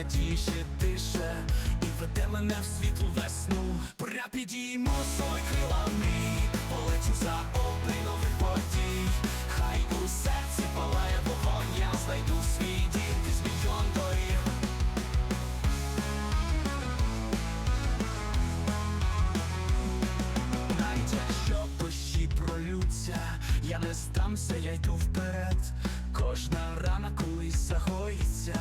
надії ще дише І веде мене в світлу весну. Пря підіймо свої крилами Полечу за обрій нових подій. Хай у серці палає вогонь Я знайду свій дім крізь мільйон доріг. Навіть якщо дощі пролються, я не здамся, я йду вперед. Кожна рана колись загоїться,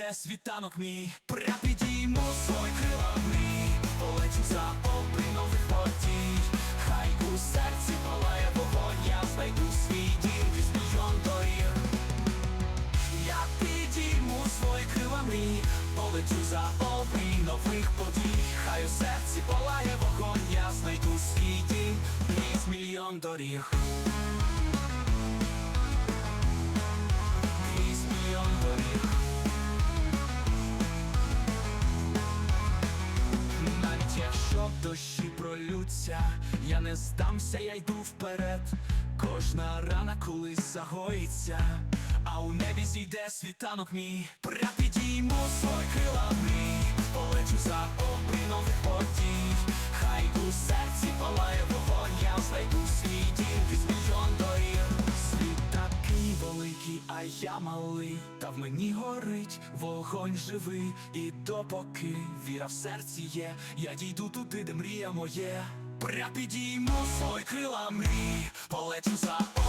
небі світанок мій. Пря підійму свої крилами, полечу за обрій нових подій. Хай у серці палає вогонь, я знайду свій дім крізь мільйон доріг. Я підійму свої крилами, полечу за обрій нових подій. Хай у серці палає вогонь, я знайду свій дім крізь мільйон доріг. Дощі пролються, я не здамся, я йду вперед. Кожна рана колись загоїться, а у небі зійде світанок мій. А я малий, та в мені горить вогонь живий. І допоки віра в серці є, я дійду туди, де мрія моє. Пря підійму свої крила мрій, полечу за.